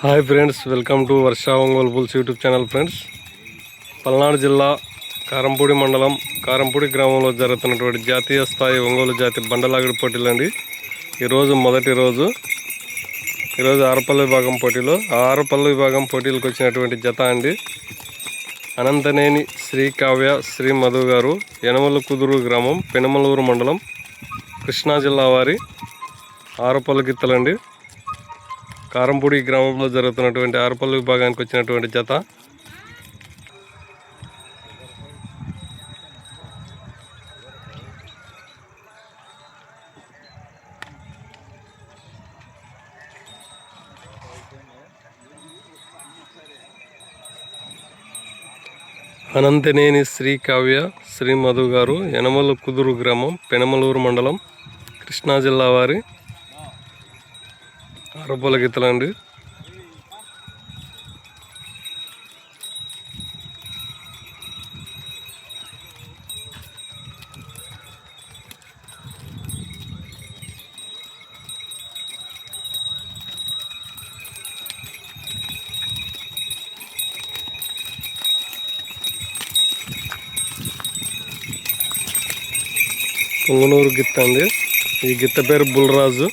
Hi friends welcome to Varsha Ongole pulse YouTube channel friends. Palnadu జిల్లా కారంపూడి మండలం కారంపూడి గ్రామంలో జరుగుతున్నటువంటి జాతీయ స్థాయి ఒంగోలు జాతి బండలాగడి పోటీలు అండి. ఈరోజు మొదటి రోజు. ఈరోజు ఆరపల్లి విభాగం పోటీలో. ఆరుపల్లి ఆరపల్లి విభాగం పోటీలకు వచ్చినటువంటి జత అండి. అనంతనేని శ్రీ కావ్య శ్రీ మధు గారు యనమల కుదురు గ్రామం పెనమలూరు మండలం కృష్ణా జిల్లా వారి ఆరపల్లి గిత్తలండి. కారంపూడి గ్రామంలో జరుగుతున్నటువంటి ఆరుపల్లి విభాగానికి వచ్చినటువంటి జత. అనంతనేని శ్రీ కావ్య శ్రీ మధు గారు యనమల కుదురు గ్రామం పెనమలూరు మండలం కృష్ణా జిల్లా వారి ఆరపల్లి గిత్తలండి పొంగనూరు గిత్త అండి. ఈ గిత్త పేరు బుల్రాజు.